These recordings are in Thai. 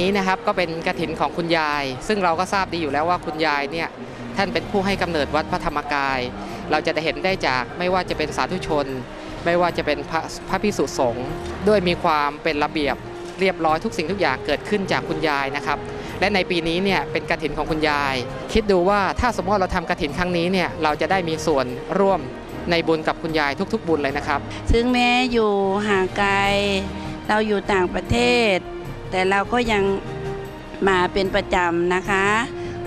นี้นะครับก็เป็นกระถินของคุณยาย ซึ่งเราก็ทราบดีอยู่แล้วว่าคุณยายเนี่ยท่านเป็นผู้ให้กำเนิดวัดพระธรรมกาย เราจะได้เห็นได้จากไม่ว่าจะเป็นสาธุชน ไม่ว่าจะเป็นพระพระพิสุสงฆ์ด้วยมีความเป็นระเบียบเรียบร้อยทุกสิ่งทุกอย่างเกิดขึ้นจากคุณยายนะครับ และในปีนี้เนี่ยเป็นกระถินของคุณยาย คิดดูว่าถ้าสมมติเราทำกระถินครั้งนี้เนี่ยเราจะได้มีส่วนร่วมในบุญกับคุณยายทุก ๆ บุญเลยนะครับถึงแม้อยู่ห่างไกลเราอยู่ต่างประเทศ แต่เราก็ยังมาเป็นประจำนะคะ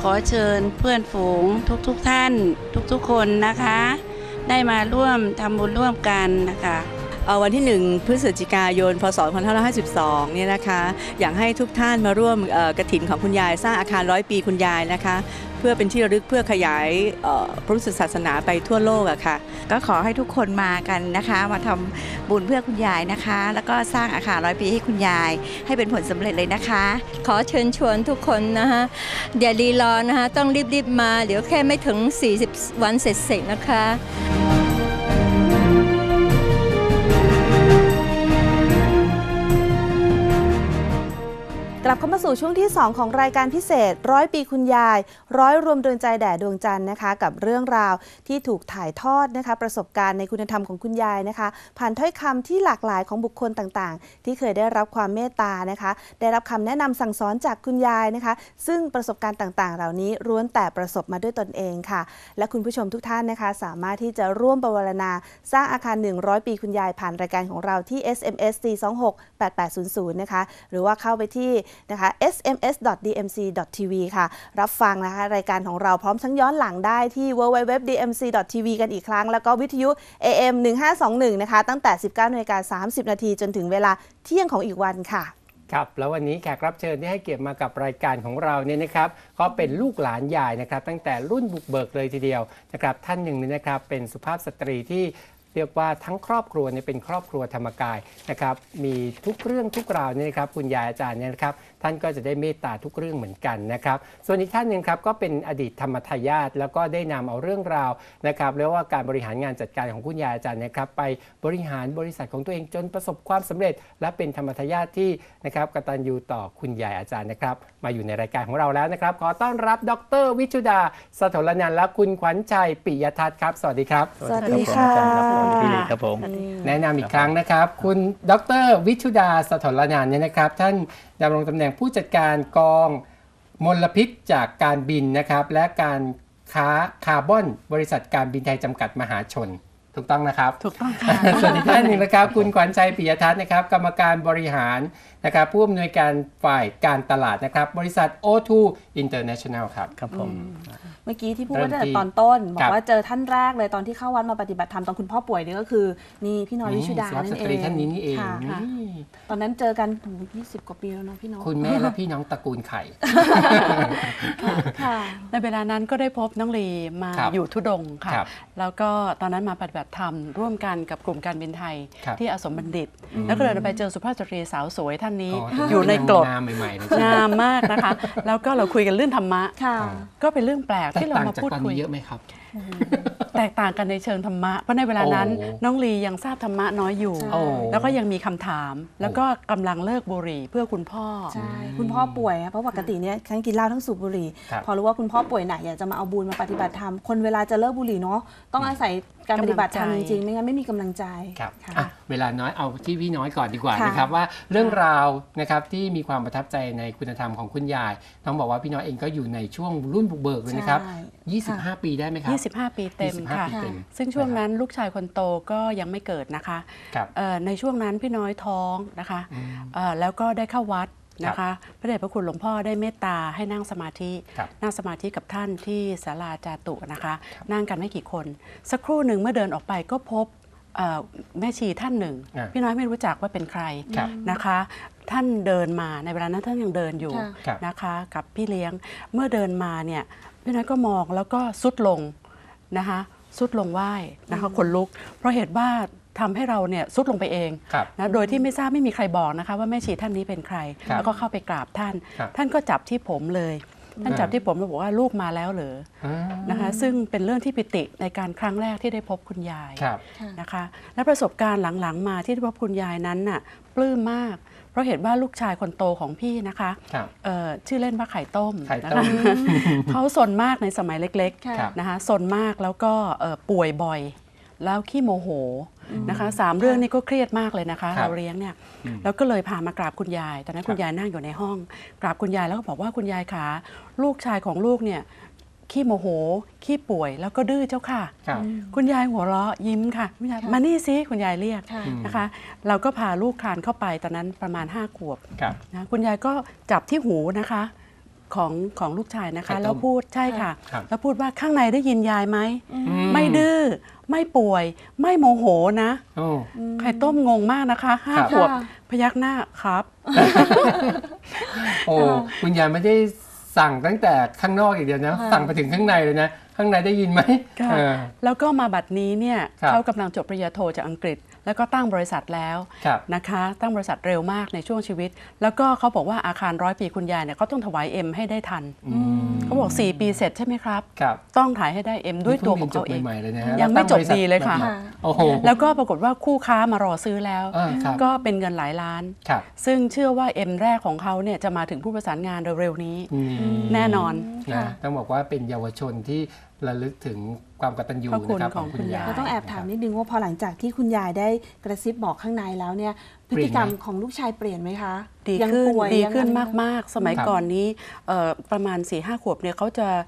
ขอเชิญเพื่อนฝูงทุกๆทท่านทุกๆคนนะคะ ได้มาร่วมทำบุญร่วมกันนะคะวันที่ 1 พฤศจิกายน พศ 2552 เนี่ยนะคะ อยากให้ทุกท่านมาร่วมกระถินของคุณยาย สร้างอาคารร้อยปีคุณยายนะคะ เพื่อเป็นที่ระลึกเพื่อขยายพระพุทธศาสนาไปทั่วโลกอะค่ะ ก็ขอให้ทุกคนมากันนะคะ มาทำบุญเพื่อคุณยายนะคะ แล้วก็สร้างอาคารร้อยปีให้คุณยาย ให้เป็นผลสำเร็จเลยนะคะ ขอเชิญชวนทุกคนนะคะอย่ารีรอนะคะต้องรีบๆมา เดี๋ยวแค่ไม่ถึง 40 วันเสร็จๆนะคะ กลับเข้ามาสู่ช่วงที่ 2 ของรายการพิเศษ ร้อยปีคุณยาย ร้อยรวมดวงใจแด่ดวงจันทร์นะคะ กับเรื่องราวที่ถูกถ่ายทอดนะคะ ประสบการณ์ในคุณธรรมของคุณยายนะคะ ผ่านถ้อยคำที่หลากหลายของบุคคลต่างๆ ที่เคยได้รับความเมตตานะคะ ได้รับคำแนะนำสั่งสอนจากคุณยายนะคะ ซึ่งประสบการณ์ต่างๆ เหล่านี้ล้วนแต่ประสบมาด้วยตนเองค่ะ และคุณผู้ชมทุกท่านนะคะ สามารถที่จะร่วมประวรณาสร้างอาคาร 100 ปีคุณยายผ่านรายการของเราที่ SMS 426 8800 นะคะ หรือว่าเข้าไปที่นะคะ sms.dmc.tv ค่ะ รับฟังนะคะ รายการของเราพร้อมทั้งย้อนหลังได้ที่ www.dmc.tv กันอีกครั้ง แล้วก็วิทยุ AM 1521 นะคะ ตั้งแต่ 19นาฬิกา30 นาทีจนถึงเวลาเที่ยงของอีกวันค่ะครับแล้ววันนี้แขกรับเชิญที่ให้เกียรติมากับรายการของเราเนี่ยนะครับก็เป็นลูกหลานยายนะครับ ตั้งแต่รุ่นบุกเบิกเลยทีเดียวนะครับท่านหนึ่งเนี่ยนะครับเป็นสุภาพสตรีที่ เรียกว่าทั้งครอบครัวเนี่ยเป็นครอบครัวธรรมกายนะครับมีทุกเรื่องทุกราวเนี่ยนะครับคุณยายอาจารย์เนี่ยนะครับท่านก็จะได้เมตตาทุกเรื่องเหมือนกันนะครับส่วนอีกท่านหนึ่งครับก็เป็นอดีตธรรมทายาทแล้วก็ได้นำเอาเรื่องราวนะครับเรียกว่าการบริหารงานจัดการของคุณยายอาจารย์นะครับไปบริหารบริษัทของตัวเองจนประสบความสำเร็จ และเป็นธรรมทายาทที่นะครับกตัญญูต่อคุณยายอาจารย์นะครับมาอยู่ในรายการของเราแล้วนะครับ ขอต้อนรับดร วิชุดาสถรนันและคุณขวัญชัยปิยทัศน์ครับ สวัสดีครับ สวัสดีค่ะพี่ลีครับผมแนะนำอีกครั้งนะครับ คุณดรวิชุดาสถรนันท์เนี่ยนะครับ ท่านดำรงตำแหน่งผู้จัดการกองมลพิษจากการบินนะครับ และการค้าคาร์บอน บริษัทการบินไทยจำกัดมหาชน ถูกต้องนะครับ ถูกต้องค่ะส่วนอีกท่านหนึ่งนะครับ คุณขวัญชัยปิยทัศน์นะครับ กรรมการบริหารนะครับผู้อำนวยการฝ่ายการตลาดนะครับ บริษัท O2 International ครับครับผม เมื่อกี้ที่พูดเริ่ว่ามตั้งแต่ที่ตอนต้น บอครักบ ว่าเจอท่านแรกเลยตอนที่เข้าวัดมาปฏิบัติธรรมตอนคุณพ่อป่วยนี่ก็คือนี่พี่น้อยวิชุดาสุภาพนั่สนเอตรีงท่านนี้นี่เองค่ะนี่ตอนนั้นเจอกันโอ้โห20กว่าปีแล้วเนาะพี่น้องคุณแม่และพี่น้องตระกูลไข่ ค่ะ ในเวลานั้นก็ได้พบน้องลีมาครับอยู่ทุดงค์ค่ะ ครับแล้วก็ตอนนั้นมาปฏิบัติธรรมร่วมกันกับกลุ่มการบินไทย ครับที่อาสมบัณฑิต แล้วก็เดินไปเจอสุภาพสตรีสาวสวยท่านนี้อ๋ออยู่ในกรดงามใหม่ๆเลยใช่ไหมงามมากนะคะ แล้วก็เราคุยกันเรื่องธรรมะค่ะก็เป็นเรื่องแปลกแตกที่เราต่างมาจากพูดตอนคุยนี้เยอะไหมครับ แตกต่างกันในเชิงธรรมะ เพราะในเวลานั้นโอ้น้องลียังทราบธรรมะน้อยอยู่ใช่โอ้แล้วก็ยังมีคำถาม แล้วก็กำลังเลิกบุหรี่เพื่อคุณพ่อ ใช่ คุณพ่อป่วยอะเพราะปกติเนี่ยทั้งกินเหล้าทั้งสูบบุหรี่ครับพอรู้ว่าคุณพ่อป่วยหนักอยากจะมาเอาบุญมาปฏิบัติธรรม คนเวลาจะเลิกบุหรี่เนาะต้องอาศัยการปฏิบัติธรรมกำลัจงใจริงๆไม่งั้นไม่มีกำลังใจครับค่ะอะเวลาน้อยเอาที่พี่น้อยก่อนดีกว่าค่ะนะครับว่าเรื่องราวนะครับที่มีความประทับใจในคุณธรรมของคุณยาย ต้องบอกว่าพี่น้อยเองก็อยู่ในช่วงรุ่นบุกเบิกเลยนะครับใช่25 ปีได้ไหมครับ25 ปีเต็ม25ค่ะปีเต็มซึ่งช่วงนั้นลูกชายคนโตก็ยังไม่เกิดนะคะครับเอ่อในช่วงนั้นพี่น้อยท้องนะคะอืมเอ่อแล้วก็ได้เข้าวัดนะครัคะบพระเดชพระคุณหลวงพ่อได้เมตตาให้นั่งสมาธิครับนั่งสมาธิกับท่านที่ศาลาจาตุนะคะ นั่งกันไม่กี่คน สักครู่หนึ่งเมื่อเดินออกไปก็พบเอ่อแม่ชีท่านหนึ่งอ่าพี่น้อยไม่รู้จักว่าเป็นใครครับนะคะ ท่านเดินมาในเวลานั้นท่านยังเดินอยู่ค่ะครับนะคะ กับพี่เลี้ยงเมื่อเดินมาเนี่ยพี่น้อยก็มองแล้วก็สุดลง นะคะสุดลงไหว้นะคะขนลุก เพราะเหตุว่าทำให้เราเนี่ยสุดลงไปเองครับนะโดยที่ไม่ทราบไม่มีใครบอกนะคะ ว่าแม่ชีท่านนี้เป็นใครครับแล้วก็เข้าไปกราบท่านครับท่านก็จับที่ผมเลย ท่านจับที่ผมแล้วบอกว่าลูกมาแล้วเหรออ่านะคะซึ่งเป็นเรื่องที่ปิติในการครั้งแรกที่ได้พบคุณยายครับนะคะ และประสบการณ์หลังๆ มาที่ได้พบคุณยายนั้นน่ะปลื้มมากเพ ราะเห็นว่าลูกชายคนโตของพี่นะคะครับเอ่อชื่อเล่นว่าไข่ต้มไข่นะต้คะมเขาสนมากในสมัยเล็กค่ะครับๆนะคะสนมากแล้วก็เอ่อป่วยบ่อย แล้วขี้โมโหนะคะสามเรื่องนี้ก็เครียดมากเลยนะคะครับเราเลี้ยงเนี่ยอืมแล้วก็เลยพามากราบคุณยายตอนนั้นครับคุณยายนั่งอยู่ในห้อง กราบคุณยายแล้วก็บอกว่าคุณยายขาลูกชายของลูกเนี่ย ขี้โมโห ขี้ป่วย แล้วก็ดื้อเจ้าค่ะ ครับ คุณยายหัวเราะยิ้มค่ะคุณยายมานี่สิคุณยายเรียกค่ะอืมนะคะ เราก็พาลูกคลานเข้าไปตอนนั้นประมาณ5ขวบครับ นะคุณยายก็จับที่หูนะคะของของลูกชายนะไข่คะ ต้มแล้วพูดใช่ค่ะ ครับ แล้วพูดว่าข้างในได้ยินยายไหมอืไม่ดื้อไม่ป่วย ไม่โมโหนะโอ้ ไข่ต้มงงมากนะคะห้าครับ ขวบค่ะ พยักหน้าครับ โอ้คุณยายไม่ได้ สั่งตั้งแต่ข้างนอกอย่างเดียวนะค่ะสั่งไปถึงข้างในเลยนะ ข้างในได้ยินไหมค่ะเออแล้วก็มาบัดนี้เนี่ยครับเขากำลังจบปริญญาโทจากอังกฤษ แล้วก็ตั้งบริษัทแล้วครับนะคะตั้งบริษัทเร็วมากในช่วงชีวิต แล้วก็เขาบอกว่าอาคารร้อยปีคุณยายเนี่ยเขาต้องถวายเอ็มให้ได้ทันอืมเขาบอก 4 ปีเสร็จใช่ไหมครับครับ ต้องถ่ายให้ได้เอ็มด้วยตัวของเขาเองพิ่รียนจบใหม่ๆเลยนะฮะยังไม่จบดีเลยค่ะตั้งบริษัทโอ้โหแล้วก็ปรากฏว่าคู่ค้ามารอซื้อแล้วอ่าครับก็เป็นเงินหลายล้านครับซึ่งเชื่อว่าเอ็มแรกของเขาเนี่ยจะมาถึงผู้ประสานงานเร็วๆนี้อืมแน่นอนนะต้องบอกว่าเป็นเยาวชนที่ ระลึกถึงความกตัญญูพระคุณนะครับของคุณยายก็ต้องแอบถามนิดนึงว่าพอหลังจากที่คุณยายได้กระซิบบอกข้างในแล้วเนี่ยพฤติกรรมของลูกชายเปลี่ยนไหมคะดียังขึ้นป่วยดียังขึ้นอะไรมาก ๆ สมัยครับก่อนนี้เอ่อประมาณ4ี่ห้าขวบเนี่ยเขาจะเอ่อ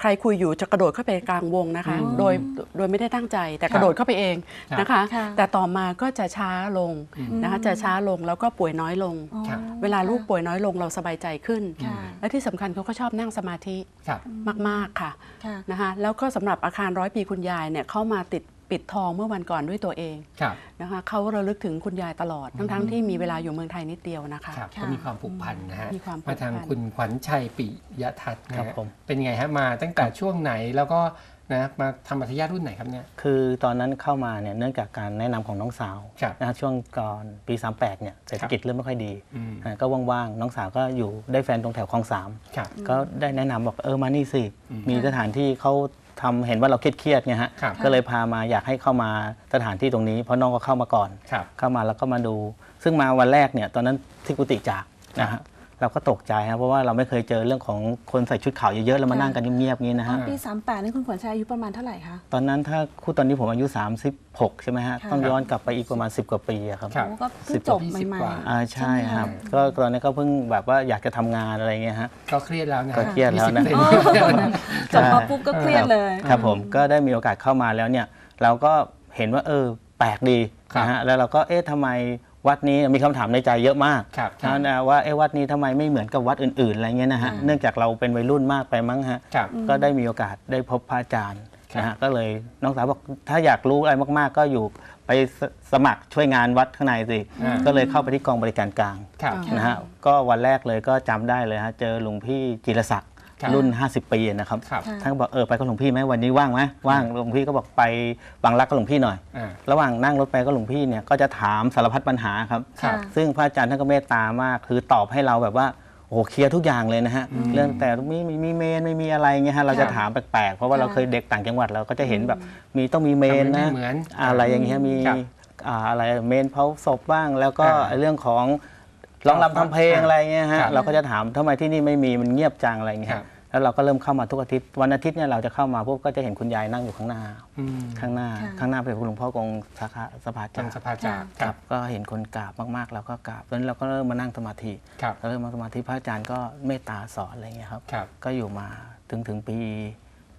ใครคุยอยู่จะกระโดดเข้าไปกลางวงนะคะอืมโดยโดยไม่ได้ตั้งใจแต่ครับกระโดดเข้าไปเองครับนะคะค่ะแต่ต่อมาก็จะช้าลงอืมนะคะจะช้าลงแล้วก็ป่วยน้อยลงอ๋อครับเวลาลูกป่วยน้อยลงเราสบายใจขึ้นค่ะและที่สำคัญเขาก็ชอบนั่งสมาธิครับมากๆค่ะค่ะนะคะแล้วก็สำหรับอาคารร้อยปีคุณยายเนี่ยเข้ามาติด ปิดทองเมื่อวันก่อนด้วยตัวเองครับนะคะเขาระลึกถึงคุณยายตลอด ทั้งๆที่มีเวลาอยู่เมืองไทยนิดเดียวนะคะครับค่ะก็มีความผูกพันนะฮะมีความผูกพัมานทางคุณขวัญชัยปิยทัศน์นะฮะครับผมเป็นไงฮะมาตั้งแต่ช่วงไหนแล้วก็นะมาทำมัธยารุ่นไหนครับเนี่ยคือตอนนั้นเข้ามาเนี่ยเนื่องจากการแนะนำของน้องสาวครับนะฮะช่วงก่อนปี 38เนี่ยเศรษฐกิจเริ่มไม่ค่อยดีอืมนะก็ว่างๆ น้องสาวก็อยู่ได้แฟนตรงแถวคลองสามครับก็ได้แนะนำบอกเออมานี่สิอืมมีสถานที่เขา ทำเห็นว่าเราเครียดๆไงฮะครับก็เลยพามาอยากให้เข้ามาสถานที่ตรงนี้ เพราะน้องก็เข้ามาก่อน ครับ เข้ามาแล้วก็มาดู ซึ่งมาวันแรกเนี่ยตอนนั้นที่กุฏิจากนะฮะ เราก็ตกใจครับเพราะว่าเราไม่เคยเจอเรื่องของคนใส่ชุดขาวเยอะๆแล้วมานั่งกันเงียบๆอย่างนี้นะฮะปี 38 นี่คุณขวัญชัยอายุประมาณเท่าไหร่คะ ตอนนั้นถ้าคู่ตอนนี้ผมอายุ 36 ใช่ไหมฮะค่ะต้องย้อนกลับไปอีกประมาณ 10 กว่าปีอะครับครับโอ้ก็เพิ่งจบสิบใหม่กว่าอ่าใช่ครับ ก็ตอนนี้ก็เพิ่งแบบว่าอยากจะทำงานอะไรเงี้ยฮะก็เครียดแล้วนะก็เครียดแล้วนะยี่สิบเซนๆจบมาปุ๊บก็เครียดเลยครับผมก็ได้มีโอกาสเข้ามาแล้วเนี่ยเราก็เห็นว่าเออแปลกดีครับนะฮะแล้วเราก็เอ๊ะทำไม วัดนี้มีคำถามในใจเยอะมากครับนะนะว่าเอ๊ะวัดนี้ทำไมไม่เหมือนกับวัดอื่นๆอะไรเงี้ยนะฮะค่ะเนื่องจากเราเป็นวัยรุ่นมากไปมั้งฮะครับก็ได้มีโอกาสได้พบพระอาจารย์ครับนะฮะก็เลยน้องสาวบอกถ้าอยากรู้อะไรมากๆ ก็อยู่ไปสสมัครช่วยงานวัดข้างในสิอ่าก็เลยเข้าไปที่กองบริการกลางครับค่ะนะฮะก็วันแรกเลยก็จำได้เลยฮะเจอหลวงพี่จิรศักดิ์ค รับรุ่น 50 ปีนะครับครับค่ะท่านก็บอกเออไปกับหลวงพี่ไหมวันนี้ว่างไหมว่างหลวงพี่ก็บอกไปบางรักกับหลวงพี่หน่อย อ่า ระหว่างนั่งรถไปก็หลวงพี่เนี่ยก็จะถามสารพัดปัญหาครับ ครับ ซึ่งพระอาจารย์ท่านก็เมตตามากคือตอบให้เราแบบว่าโอ้โหเคลียร์ทุกอย่างเลยนะฮะเรื่องแต่ไม่มีมีเมนไม่มีอะไรเงี้ยฮะเราจะถามแปลกๆเพราะว่าเราเคยเด็กต่างจังหวัดเราก็จะเห็นแบบ มีต้องมีเมนทำไมนะไม่เหมือนอะไรอย่างเงี้ยมีครับอ่าอะไรเมนเผาศพบ้าง แล้วก็อ่าเรื่องของ ร้องรำทำเพลงครับอะไรเงี้ยครัฮะบเราก็จะถามทำไมที่นี่ไม่มีมันเงียบจังอะไรเงี้ครัยบแล้วเราก็เริ่มเข้ามาทุกอาทิตย์วันอาทิตย์เนี่ยเราจะเข้ามาปุ๊บก็จะเห็นคุณยายนั่งอยู่ข้างหน้าอืมข้างหน้าค่ะข้างหน้าเป็นคุณหลวงพ่อกงสาขาสภาจัจางสภาจากคครัรับบก็เห็นคนกราบมากๆเราก็กราบตอนนี้เราก็เริ่มมานั่งสมาธิครับเราเริ่มมาสมาธิพระอาจารย์ก็เมตตาสอนอะไรเงี้ยครับครับก็อยู่มาถึงถึงปี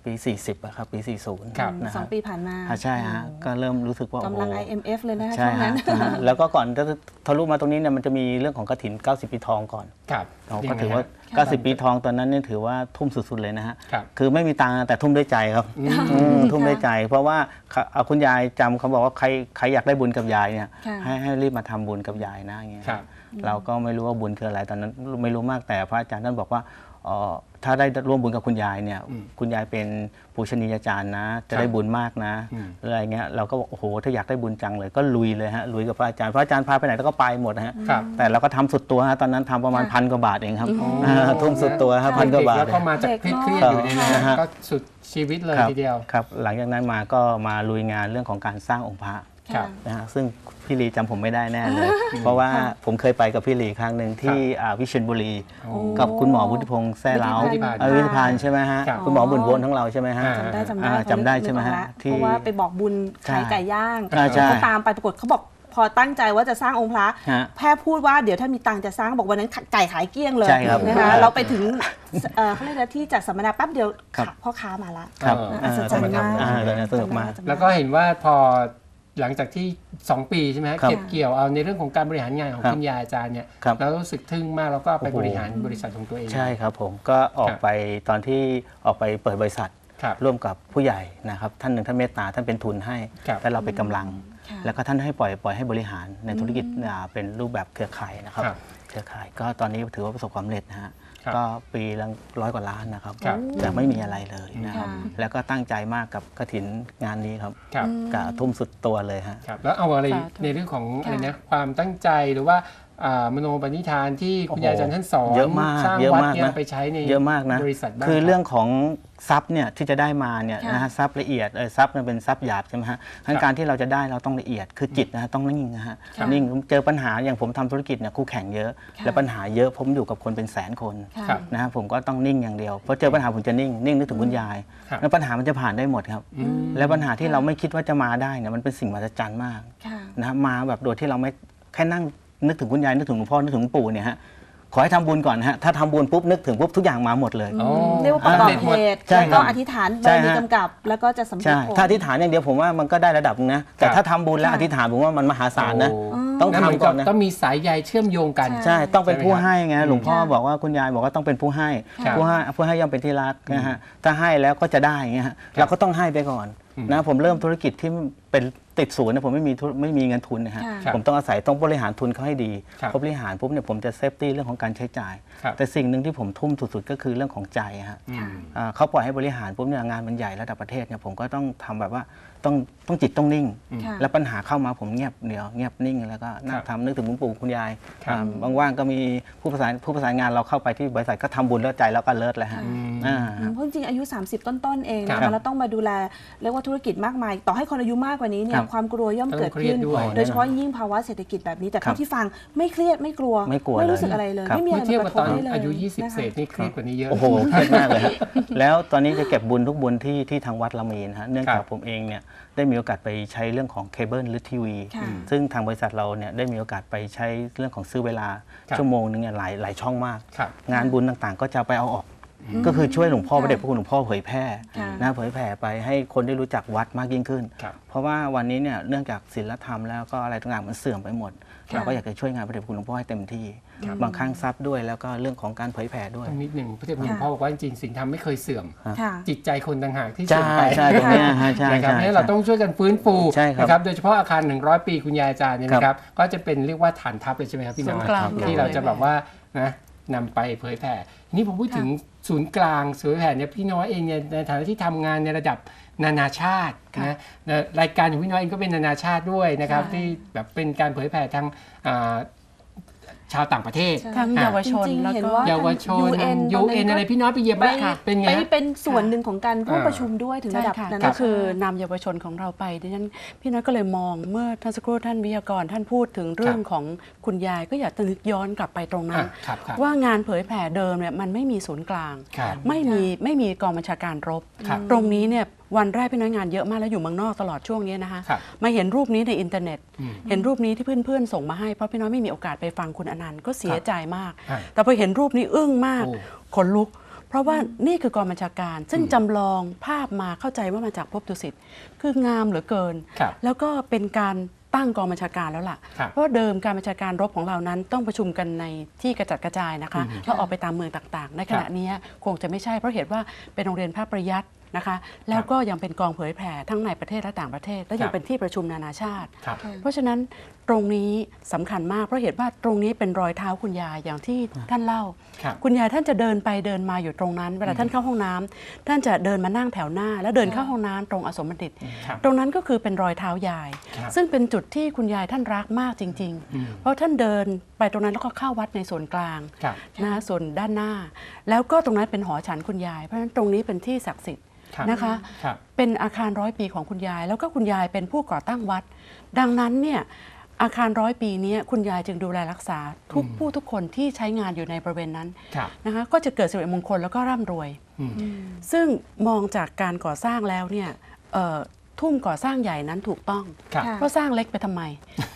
ปี 40อะครับปี 40ครับนะคสอรังบปีผ่านมาอ่าใช่ฮะก็เริ่มรู้สึกว่าโอ้กำโหลัง IMF เลยนะคะใช่ช่วงฮะนั้น นะฮะแล้วก็ก่อนจะทะลุมาตรงนี้เนี่ยมันจะมีเรื่องของกระถิน 90 ปีทองก่อนครับเราก็ยังไงถือว่า ฮะ 90 ปีทองตอนนั้นเนี่ยถือว่าทุ่มสุดๆเลยนะฮะครับ คือไม่มีตังค์แต่ทุ่มด้วยใจครับอืมอืมทุ่มด้วยใจ เพราะว่าเขาเอาคุณยายจำเขาบอกว่าใครใครอยากได้บุญกับยายเนี่ยค่ะ ให้ให้รีบมาทำบุญกับยายนะอย่างเงี้ย ครับ เราก็ไม่รู้ว่าบุญคืออะไรตอนนั้นไม่รู้มากแต่พระอาจารย์ท่านบอกว่าเอ่อ ถ้าได้ร่วมบุญกับคุณยายเนี่ยอืมคุณยายเป็นปูชนียาจารย์นะ จะครับได้บุญมากนะอืมอะไรเงี้ยเราก็บอกโอ้โหถ้าอยากได้บุญจังเลย ก็ลุยเลยฮะลุยกับพระอาจารย์พระอาจารย์พาไปไหนเราก็ไปหมดนะฮะครับแต่เราก็ทำสุดตัวฮะตอนนั้นทำประมาณค่ะพันกว่าบาทเองครับอ๋ออ่าทุ่มสุดตัวฮะพันกว่าบาทแล้วก็มาจากเครียดๆอยู่เนี่ยครันะบฮะก็สุดชีวิตเลยครับทีเดียวครับ หลังจากนั้นมาก็มาลุยงานเรื่องของการสร้างองค์พระ ครับ นะฮะซึ่งพี่ลีจำผมไม่ได้แน่เลย เพราะว่าผมเคยไปกับพี่ลีครั้งหนึ่งที่อ่าวิเชียรบุรีโอ้กับคุณหมอวุฒิพงษ์แซ่เล้าวุฒิพานเออวุฒิพานใช่ไหมฮะ ครับ คุณหมอบุญวนทั้งเราใช่ไหมฮะอ่าจำได้จำได้อ่าพอจำได้นึกใช่ไหมฮะนึกออกแล้วที่เพราะว่าไปบอกบุญใช่ขายไก่ย่างอ่าใช่เขาตามไปปรากฏเขาบอกพอตั้งใจว่าจะสร้างองค์พระฮะแพทย์พูดว่าเดี๋ยวถ้ามีตังค์จะสร้างบอกวันนั้นไก่ขายเกลี้ยงเลยใช่ครับนะคะครับเราไปถึงเอ่อเขาเรียกนะที่จัดสัมมนาแป๊บเดียวครับ พ่อค้ามาละ ครับเอออัศจรรย์มาก อ่าตอนนั้นสนุกมากจำได้แล้วก็เห็นว่าพอ หลังจากที่ 2 ปีใช่ไหมฮะครับเก็บเกี่ยวเอาในเรื่องของการบริหารงานของครับคุณยายอาจารย์เนี่ยครับ แล้วรู้สึกทึ่งมากแล้วก็ไปโอ้โหบริหารบริษัทของตัวเอง ใช่ครับผมก็ออกครับ ไปตอนที่ออกไปเปิดบริษัท ครับ ร่วมกับผู้ใหญ่นะครับท่านหนึ่งท่านเมตตาท่านเป็นทุนให้ ครับแต่เราเป็นกำลัง ค่ะแล้วก็ท่านให้ปล่อยปล่อยให้บริหารในธุรกิจอ่าเป็นรูปแบบเครือข่ายนะครับ ครับ เครือข่ายก็ตอนนี้ถือว่าประสบความสำเร็จนะฮะ ครับก็ปีละร้อยกว่าล้านนะครับครับ แต่ไม่มีอะไรเลยนะครับ ค่ะ แล้วก็ตั้งใจมากกับกระถินงานนี้ครับครับกะทุ่มสุดตัวเลยฮะ ครับแล้วเอาอะไรสาธุในเรื่องของค่ะอะไรนะความตั้งใจหรือว่าอ่า มโนปณิธานที่คุณยายอาจารย์ท่านสอนเยอะมากสร้างเยอะวัดมากเนี่ยนะไปใช้ในเยอะมากนะบริษัทบ้างคือรับเรื่องของทรัพย์เนี่ยที่จะได้มาเนี่ยค่ะนะฮะทรัพย์ละเอียดเออทรัพย์มันเป็นทรัพย์หยาบใช่ไหมฮะงั้นการที่เราจะได้เราต้องละเอียดคือจิตนะฮะต้องนิ่งนะฮะค่ะนิ่งเจอปัญหาอย่างผมทำธุรกิจเนี่ยคู่แข่งเยอะค่ะและปัญหาเยอะผมอยู่กับคนเป็นแสนคนค่ะครับนะฮะผมก็ต้องนิ่งอย่างเดียวเพราะเจอปัญหาผมจะนิ่งนิ่งนึกถึงคุณยายครับแล้วปัญหามันจะผ่านได้หมดครับอืมแล้วปัญหาที่เราไม่คิดว่าจะมาได้เนี่ยมันเป็นสิ่งมหัศจรรย์มากค่ะนะฮะมาแบบโดยที่เราไม่แค่นั่ง นึกถึงคุณยายนึกถึงหลวงพ่อนึกถึงหลวงปู่เนี่ยฮะขอให้ทำบุญก่อนนะฮะถ้าทำบุญปุ๊บนึกถึงปุ๊บทุกอย่างมาหมดเลยอ๋อเรียกว่าประกอบสำเร็จหมดเหตุใช่แล้วก็ครับอธิษฐานบาใช่รมีฮะกำกับแล้วก็จะสำเร็จใช่ผล ถ้าอธิษฐานอย่างเดียวผมว่ามันก็ได้ระดับนึงนะแต่ครับถ้าทำบุญและค่ะ อธิษฐานผมว่ามันมหาศาลนะโอ้ต้องนั่นเหมือนทำก่กัอบนนะต้องมีสายใยเชื่อมโยงกัน ใช่ใช่ต้องเป็นผู้ให้ไงใช่ไหมครับหลวงพ่อค่ะบอกว่าคุณยายบอกว่าต้องเป็นผู้ให้ ครับผู้ให้ผู้ให้ย่อมเป็นที่รักนะฮะถ้าให้แล้วก็จะได้อย่างเงี้ยฮะเราก็ต้องให้ไปก่อนอืมนะผมเริ่มธุรกิจที่เป็นติดศูนย์นะผมไม่มีธุไม่มีเงินทุนนะฮะค่ะครับผมต้องอาศัยต้องบริหารทุนเขาให้ดีครับพอบริหารปุ๊บเนี่ยผมจะเซฟตี้เรื่องของการใช้จ่าย ครับ แต่สิ่งหนึ่งที่ผมทุ่มสุดๆก็คือเรื่องของใจฮะ อืม อ่าเขาปล่อยให้บริหารปุ๊บเนี่ยงานมันใหญ่ระดับประเทศเนี่ยผมก็ต้องทำแบบว่าต้องต้องจิตต้องนิ่ง ค่ะ แล้วปัญหาเข้ามาผมเงียบเดียวเงียบนิ่งแล้วก็นั่คงรับทำนึกถึงคุณปู่คุณยายครับ อ่าว่างๆก็มีผู้ประสานผู้ประสานงานเราเข้าไปที่บริษัทก็ทำบุญแล้วใจแล้วก็เลิศแล้วฮะอือ่า อืมเพราะจริงๆอายุ 30 ต้นๆเองครันะบคะแล้วต้องมาดูแลเรียกว่าธุรกิจมากมาย ต่อให้คนอายุมากกว่านี้เนี่คยรับความกลัวย่อมต้องเกิดเครียขึ้ดนด้วยโดยเฉพาะยิ่งภาวะเศรษฐกิจแบบนี้แต่ครัเท่าบที่ฟังไม่เครียดไม่กลัวไม่กลัวไม่รู้เลยสึกอะไรเลย ครับ ไม่มีอะไรเมื่อเทียบมากับกระทตบอนได้เลยอายุนะ20คะเศษนี่เครียดกว่านี้เยอะ โอ้โหเครียดมากเลยฮะแล้วตอนนี้จะเก็บบุญทุกบุญที่ที่ทางวัดเรามีนะฮะเนื่องครัจากบ ผมเองเนี่ยได้มีโอกาสไปใช้เรื่องของเคเบิลหรือทีวีค่ะ ซึ่งทางบริษัทเราเนี่ยได้มีโอกาสไปใช้เรื่องของซื้อเวลาครับ ชั่วโมงนึงเนี่ยหลายหลายช่องมาก ครับ งานบุญต่างๆ ก็จะไปเอาออก ก็คือช่วยหลวงพ่อพระเดชพระคุณหลวงพ่อเผยแพร่ค่ะนะเผยแผ่ไปให้คนได้รู้จักวัดมากยิ่งขึ้นครับเพราะว่าวันนี้เนี่ยเนื่องจากศีลธรรมแล้วก็อะไรต่างๆมันเสื่อมไปหมดค่ะเราก็อยากจะช่วยงานพระเดชพระคุณหลวงพ่อให้เต็มที่ครับบางครั้งทรัพย์ด้วยแล้วก็เรื่องของการเผยแผ่ด้วยต้องนิดหนึ่งพระเดชพระคุณพ่อบอกว่าจริงๆสิ่งทำไม่เคยเสื่อมค่ะจิตใจคนต่างหากที่ใช่เสื่อมไปใช่ตรงเนี้ยฮะใช่นะครับใช่ให้เราต้องช่วยกันฟื้นฟูใช่ครับนะครับโดยเฉพาะอาคาร 100 ปีคุณยายอาจารย์เนี่ยครับนะครับก็จะเป็นเรียกว่าฐานทัพเลยใช่ไหมครับพี่น้อยศูนย์กลางที่เราจะแบบว่านะ นำไปเผยแผ่ทีนี่ผมพูดถึงศูนย์กลางเผยแผ่เนี่ยพี่น้อยเองเนี่ยในฐานะที่ทำงานในระดับนานาชาตินะนะรายการของพี่น้อยเองก็เป็นนานาชาติด้วยนะครับใช่ที่แบบเป็นการเผยแผ่ทางอ่า ชาวต่างประเทศใช่ทั้งอะเยาวชนจริงๆแล้วเห็นก็ ว่า เยาวชน UN ยูเอ็นอะไรพี่น้อยไปเหยียบไปบ้างเป็นไงไปฮะ เป็นส่วนหนึ่งของการร่วมอ่าประชุมด้วยถึงใช่ระดับค่ะนั้นก็คือนำเยาวชนของเราไปดิฉันพี่น้อยก็เลยมองเมื่อท่านสักครู่ท่านวิทยากรท่านพูดถึงเรื่องของคุณยายก็อยากจะนึกย้อนกลับไปตรงนั้นอะครับครับ ว่างานเผยแผ่เดิมเนี่ยมันไม่มีศูนย์กลาง ครับไม่มีไม่มีกองบัญชาการรบ ครับ ตรงนี้เนี่ยวันแรกพี่น้อยงานเยอะมากแล้วอยู่เมืองนอกตลอดช่วงนี้นะคะครับมาเห็นรูปนี้ในอินเทอร์เน็ต อืมเห็นรูปนี้ที่เพื่อนๆส่งมาให้เพราะพี่น้อยไม่มีโอกาสไปฟังคุณอนันต์ก็เสียใจมากครับแต่พอเห็นรูปนี้อึ้งมากโอ้ ขนลุก เพราะว่านี่คือกองบัญชาการ ซึ่งจำลองภาพมาเข้าใจว่ามาจากภพดุสิตคืองามเหลือเกิน ครับ แล้วก็เป็นการตั้งกองบัญชาการแล้วล่ะ ครับเพราะเดิมการบัญชาการรบของเรานั้นต้องประชุมกันในที่กระจัดกระจายนะคะอืมแล้วออกไปตามเมืองต่างๆ ในขณะนี้คงจะไม่ใช่เพราะเหตุว่าเป็นโรงเรียนภาคประยัด นะคะแล้วก็ยังเป็นกองเผยแผ่ทั้งในประเทศและต่างประเทศ และยัครังบเป็นที่ประชุมนานาชาติครับเพราะฉะนั้นตรงนี้สำคัญมากเพราะเหตุว่าตรงนี้เป็นรอยเท้าคุณยายอย่างที่ท่านเล่าครับคุณยายท่านจะเดินไปเดินมาอยู่ตรงนั้น เวลาท่านเข้าห้องน้ำท่านจะเดินมานั่งแถวหน้า แล้วเดินเข้าห้องน้ำตรงอสมบัณฑิตครับตรงนั้นก็คือเป็นรอยเท้ายายครับซึ่งเป็นจุดที่คุณยายท่านรักมากจริงอืมๆเพราะท่านเดินไปตรงนั้นแล้วก็เข้าวัดในส่วนกลางครับนะคะส่วนด้านหน้า แล้วก็ตรงนั้นเป็นหอฉันคุณยาย เพราะฉะนั้นตรงนี้เป็นที่ศักดิ์สิทธิ์ครับนะคะครับเป็นอาคารร้อยปีของคุณยาย แล้วก็คุณยายเป็นผู้ก่อตั้งวัด ดังนั้นเนี่ยอาคารร้อยปีนี้คุณยายจึงดูแลรักษาทุกอืมผู้ทุกคนที่ใช้งานอยู่ในบริเวณนั้นครับนะคะก็จะเกิดสิริมงคลแล้วก็ร่ำรวยอืมซึ่งมองจากการก่อสร้างแล้วเนี่ยเอ่อ ทุ่มก่อสร้างใหญ่นั้นถูกต้อง ครับค่ะเพราะสร้างเล็กไปทำไม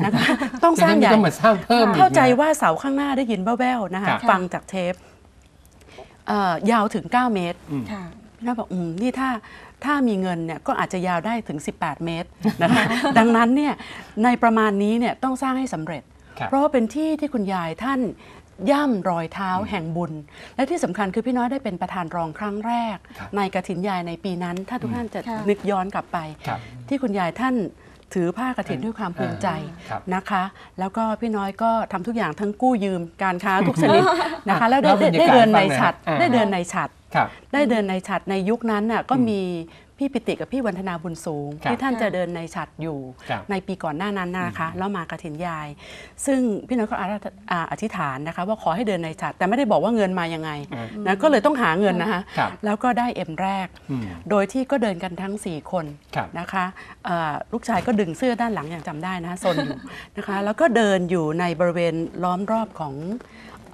นะคะ ต้องสร้างใหญ่ต้องมาสร้างเพิ่มอีกนะ เข้าใจว่าเสาข้างหน้าได้ยินแว่วๆนะคะ ครับ ฟังจากเทปเอ่อยาวถึง 9 เมตรอืมค่ะพี่น้อยบอกอืมนี่ถ้าถ้ามีเงินเนี่ยก็อาจจะยาวได้ถึง 18 เมตรนะคะ ดังนั้นเนี่ยในประมาณนี้เนี่ยต้องสร้างให้สำเร็จ ครับ เพราะว่าเป็นที่ที่คุณยายท่าน ย่ำรอยเท้าแห่งบุญ และที่สำคัญคือพี่น้อยได้เป็นประธานรองครั้งแรกครับในกระถินยายในปีนั้น ถ้าทุกท่านจะค่ะนึกย้อนกลับไปครับที่คุณยายท่านถือผ้ากระถินด้วยความภูมิใจครับนะคะ แล้วก็พี่น้อยก็ทำทุกอย่างทั้งกู้ยืมการค้าทุกชนิดนะคะ แล้วได้เล่าบรรยากาศได้เดินในให้ฟังหน่อยฉัดอ่าได้เดินในฉัดครับได้เดินในฉัดในยุคนั้นน่ะก็อืมมี พี่ปิติกับพี่วันธนาบุญสูงครับที่ท่านจะเดินในฉัดอยู่ครับในปีก่อนหน้านั้นนะคะแล้วมากระถินยาย ซึ่งพี่น้อยก็อาราธอ่าอธิษฐานนะคะว่าขอให้เดินในฉัดแต่ไม่ได้บอกว่าเงินมายังไงอืมนะก็เลยต้องหาเงินนะคะครับแล้วก็ได้เอ็มแรกอืมโดยที่ก็เดินกันทั้ง 4 คนครับนะคะเอ่อลูกชายก็ดึงเสื้อด้านหลังอย่างจำได้นะคะซนอยู่นะคะแล้วก็เดินอยู่ในบริเวณล้อมรอบของ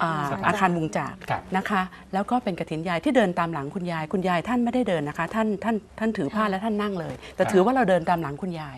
อ่าสะพาน อาคารมุงจากครับ นะคะ แล้วก็เป็นกระถินยายที่เดินตามหลังคุณยาย คุณยายท่านไม่ได้เดินนะคะ ท่านท่านท่านถือผ้าและท่านนั่งเลย แต่ถือว่าเราเดินตามหลังคุณยาย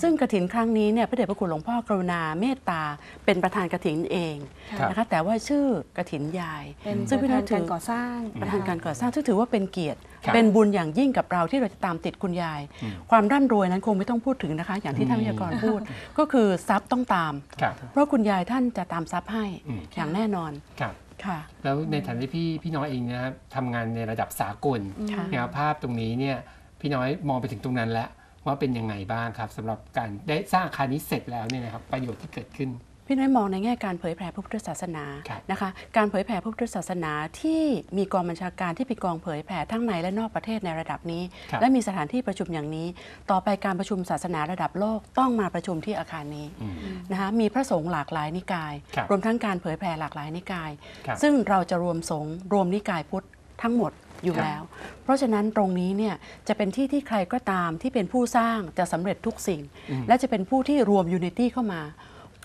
ซึ่งกระถินครั้งนี้เนี่ยพระเดชพระคุณหลวงพ่อกรุณาเมตตา เป็นประธานกระถินเองครับนะคะแต่ว่าชื่อกระถินยายเป็นซึ่งปพี่ระน้ธาอนยการถือก่อสร้างประธานการก่อสร้างซึ่งถือว่าเป็นเกียรติครับเป็นบุญอย่างยิ่งกับเราที่เราจะตามติดคุณยายอืมความร่ำรวยนั้นคงไม่ต้องพูดถึงนะคะ อย่างที่ท่านวิทยากรพูด ก็คือทรัพย์ต้องตามครับเพราะคุณยายท่านจะตามทรัพย์ให้อืมอย่างแน่นอนครับค่ะแล้วในฐานะที่พี่พี่น้อยเองนะครับทำงานในระดับสากลค่ะนะครับภาพตรงนี้เนี่ยพี่น้อยมองไปถึงตรงนั้นแล้ว ว่าเป็นยังไงบ้างครับสำหรับการได้สร้างอาคารนี้เสร็จแล้วเนี่ยนะครับประโยชน์ที่เกิดขึ้นพี่น้อยมองในแง่การเผยแผ่พระพุทธศาสนาครับนะคะ การเผยแผ่พระพุทธศาสนาที่มีกองบัญชาการที่เป็นกองเผยแผ่ทั้งในและนอกประเทศในระดับนี้ครับและมีสถานที่ประชุมอย่างนี้ ต่อไปการประชุมศาสนาระดับโลกต้องมาประชุมที่อาคารนี้อืมนะคะมีพระสงฆ์หลากหลายนิกายครับรวมทั้งการเผยแผ่หลากหลายนิกายครับซึ่งเราจะรวมสงฆ์รวมนิกายพุทธ ทั้งหมดอยู่ครับแล้ว เพราะฉะนั้นตรงนี้เนี่ยจะเป็นที่ที่ใครก็ตามที่เป็นผู้สร้างจะสำเร็จทุกสิ่งอืมและจะเป็นผู้ที่รวมยูนิตี้เข้ามา